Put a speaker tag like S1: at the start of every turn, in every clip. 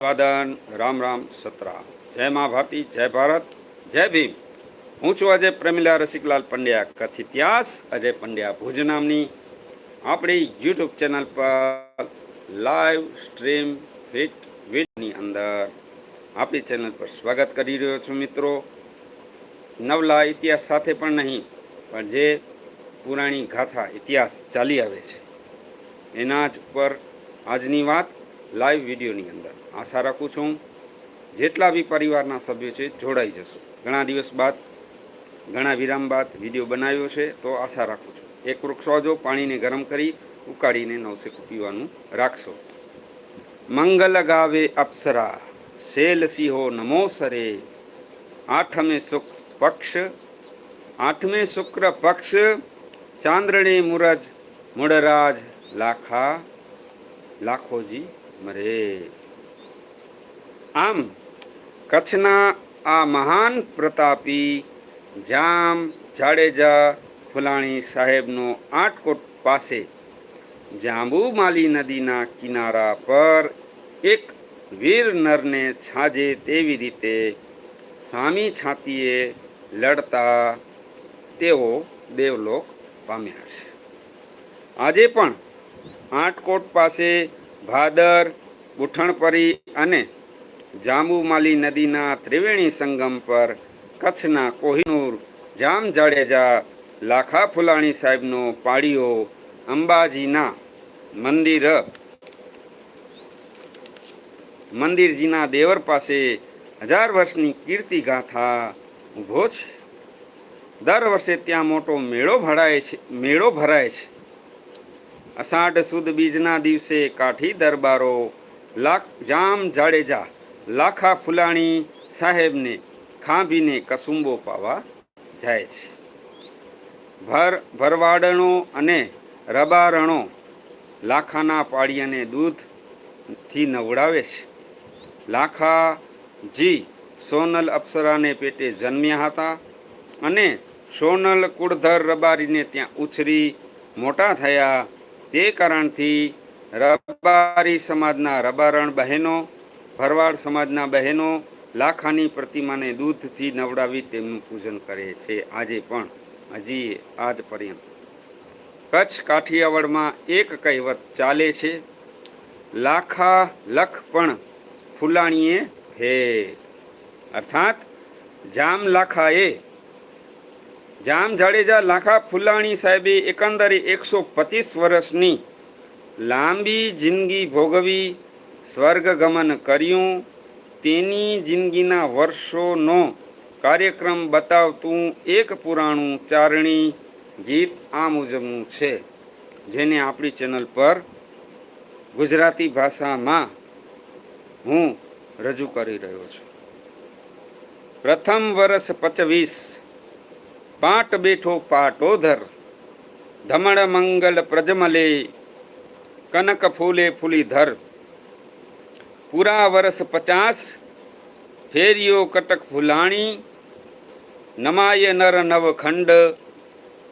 S1: વાદન રામ રામ, સતરા. જય મા ભારતી, જય ભારત, જય ભીમ. હું છું અજય પ્રમિલા રસિકલાલ પંડ્યા કચ્છ ઇતિહાસ અજય પંડ્યા ભુજ નામની. આપણી યુટ્યુબ ચેનલ પર લાઈવ સ્ટ્રીમ ફિટ વિડની અંદર આપણી ચેનલ પર સ્વાગત કરી રહ્યો છું મિત્રો. નવલા ઇતિહાસ સાથે પણ નહીં, પણ જે પુરાણી ગાથા ઇતિહાસ ચાલી આવે છે, એના જ ઉપર આજની વાત લાઈવ વિડીયોની અંદર. આશા રાખું છું જેટલા બી પરિવારના સભ્યો છે, જોડાઈ જશો. ઘણા દિવસ બાદ, ઘણા વિરામ બાદ વીડિયો બનાવ્યો છે, તો આશા રાખું છું. એક વૃક્ષો જો પાણીને ગરમ કરી ઉકાળીને નવસેકું પીવાનું રાખશો. મંગલ ગાવે અપ્સરા શેલ સિંહો નમો સરે. આઠમે શુક્ર પક્ષ, આઠમે શુક્ર પક્ષ ચાંદ્રણે મુરજ મુડરાજ લાખા, લાખોજી મરે. આમ કચ્છના આ મહાન પ્રતાપી જામ જાડેજા ફુલાણી સાહેબનો આટકોટ પાસે જાંબુમાલી નદીના કિનારા પર એક વીર નરને છાજે તેવી રીતે સામી છાતીએ લડતા તેઓ દેવલોક પામ્યા છે. આજે પણ આટકોટ પાસે ભાદર બુઠણપરી અને જાંબુમાલી નદીના ત્રિવેણી સંગમ પર કચ્છના કોહિનૂર, જામ જાડેજા, લાખા ફુલાણી સાહેબનો પાળીઓ, અંબાજીના મંદિર, મંદિરજીના દેવર પાસે હજાર વર્ષની કીર્તિ ગાથા ઊભો છે. દર વર્ષે ત્યાં મોટો મેળો ભરાય છે, મેળો ભરાય છે. અષાઢ સુદ બીજના દિવસે કાઠી દરબારો. લાખ જામ જાડેજા, લાખા ફુલાણી સાહેબને ખાંભીને કસુંબો પાવા જાય છે. ભર, ભરવાડણો અને રબારણો લાખાના પાળિયાને દૂધથી નવડાવે છે. લાખાજી સોનલ અપ્સરાને પેટે જન્મ્યા હતા અને સોનલ કુળધર રબારીને ત્યાં ઉછરી મોટા થયા તે કારણથી રબારી સમાજના રબારણ બહેનો, ભરવાડ સમાજના બહેનો લાખાની પ્રતિમાને દૂધથી નવડાવી તેમનું પૂજન કરે છે. આજે પણ હજી આજ પર્યંત. કચ્છ કાઠિયાવાડમાં એક કહેવત ચાલે છે, લાખા લખ પણ ફૂલાણીએ હે અર્થાત, જામ લાખાએ જામ જાડેજા લાખા ફુલાણી સાહેબે એકંદરે એકસો પચીસ વર્ષની લાંબી જિંદગી ભોગવી સ્વર્ગગમન કર્યું. તેની જિંદગીના વર્ષોનો કાર્યક્રમ બતાવતું એક પુરાણું ચારણી ગીત આ મુજબનું છે, જેને આપણી ચેનલ પર ગુજરાતી ભાષામાં હું રજૂ કરી રહ્યો છું. પ્રથમ વર્ષ પચવીસ પાટ બેઠો પાટોધર, ધમણ મંગલ પ્રજમલે, કનક ફૂલે ફૂલીધર. પૂરા વર્ષ પચાસ, ફેરિયો કટક ફૂલાણી, નમાય નર નવખંડ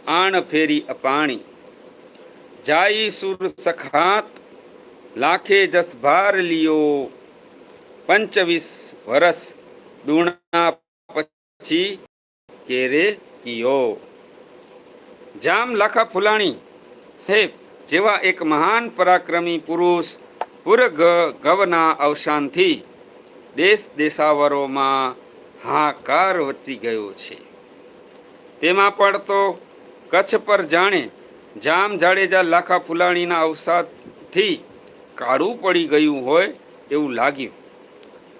S1: આણ ફેરી અપાણી. જાઈ સુર સખાત, લાખે જસ ભાર લિયો. પંચવીસ વરસ દુણા પછી કેરે કિયો જામ લાખા ફુલાણી સાહેબ, જેવા એક મહાન પરાક્રમી પુરુષ પૂર્ગ ગવના અવસાનથી દેશ દેશાવરોમાં હાકાર વચી ગયો છે. તેમાં પણ તો કચ્છ પર જાણે જામ જાડેજા લાખા ફુલાણીના અવસાદથી કાળું પડી ગયું હોય એવું લાગ્યું.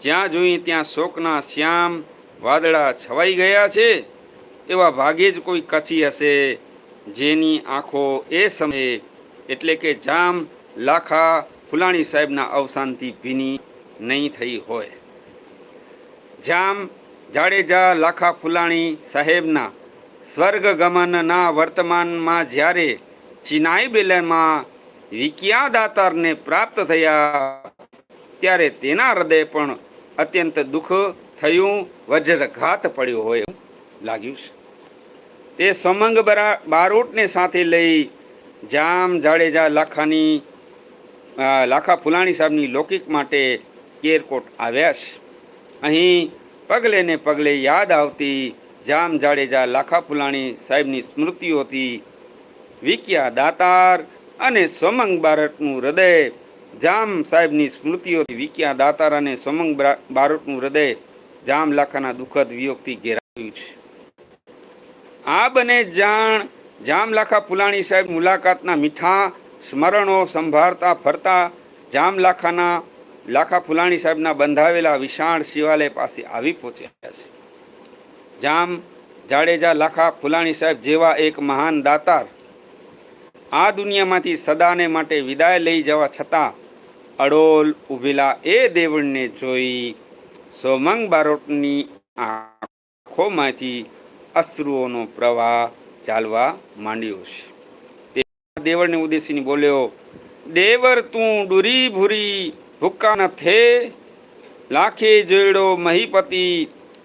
S1: જ્યાં જોઈએ ત્યાં શોકના શ્યામ વાદળા છવાઈ ગયા છે. એવા ભાગે જ કોઈ કચ્છી હશે. જેની આંખો એ સમયે એટલે કે જામ લાખા ફુલાણી સાહેબના અવસાનથી ભીની નહીં થઈ હોય. જામ જાડેજા લાખા ફુલાણી સાહેબના સ્વર્ગગમનના વર્તમાનમાં જ્યારે ચિનાઈ બેલેમાં વિકિયા દાતારને પ્રાપ્ત થયા, ત્યારે તેના હૃદય પણ અત્યંત દુઃખ થયું, વજ્રઘાત પડ્યો હોય લાગ્યું છે. તે સમંગ બરા બારોટને સાથે લઈ જામ જાડેજા લાખાની લાખા ફુલાણી સાહેબની લૌકિક માટે કેરકોટ આવ્યા છે. અહીં પગલે ને પગલે યાદ આવતી જામ જાડેજા લાખા ફુલાણી સાહેબની સ્મૃતિઓથી વિક્યા દાતાર અને સોમંગ બારટનું હૃદય જામ સાહેબની સ્મૃતિઓથી વિક્યા દાતાર અને સોમંગ બરા- બારટનું હૃદય જામ લાખાના દુઃખદ વિયોગથી ઘેરાયું છે. આ બને જાણ જામ લાખા ફુલાણી સાહેબ મુલાકાતના મીઠા સ્મરણો સંભાળતા ફરતા જામ લાખાના લાખા ફુલાણી સાહેબના બંધાવેલા વિશાળ શિવાલય પાસે આવી પહોંચ્યા છે. જામ જાડેજા લાખા ફુલાણી સાહેબ જેવા એક મહાન દાતાર આ દુનિયામાંથી સદાને માટે વિદાય લઈ જવા છતાં અડોલ ઊભેલા એ દેવળને જોઈ સોમંગ બારોટની આંખોમાંથી અશ્રુઓનો પ્રવાહ ચાલવા માંડ્યો છે. તે દેવળને ઉદ્દેશીને બોલ્યો, દેવર તું ડુરી ભૂરી ભૂકા ન થે. લાખે જોડો મહીપતિ,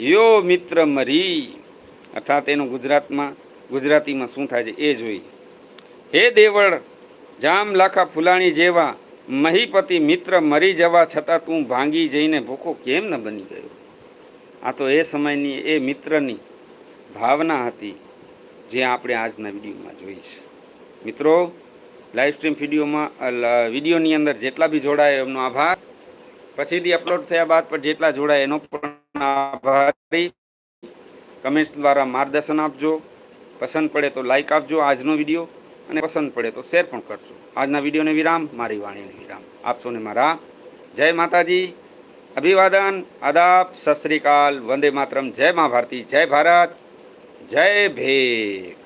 S1: યો મિત્ર મરી. અર્થાત એનું ગુજરાતમાં, ગુજરાતીમાં શું થાય છે એ જોઈ હે દેવળ, જામ લાખા ફુલાણી જેવા મહીપતિ મિત્ર મરી જવા છતાં તું ભાંગી જઈને ભૂખો કેમ ન બની ગયો? આ તો એ સમયની એ મિત્રની ભાવના હતી જે આપણે આજના વિડીયોમાં જોઈ છે મિત્રો લાઈવ સ્ટ્રીમ વિડીયોમાં વિડીયોની અંદર જેટલા બી જોડાય એમનો આભાર. પછીથી અપલોડ થયા બાદ પણ જેટલા જોડાય એનો પણ આભારી. કમેન્ટ દ્વારા માર્ગદર્શન આપજો. પસંદ પડે તો લાઇક આપજો આજનો વીડિયો અને પસંદ પડે તો શેર પણ કરજો. આજના વિડીયોને વિરામ. મારી વાણીને વિરામ. આપશોને મારા જય માતાજી. અભિવાદન, આદાબ, સત શ્રી વંદે માતરમ. જય મા ભારતી. જય ભારત. જય ભીમ.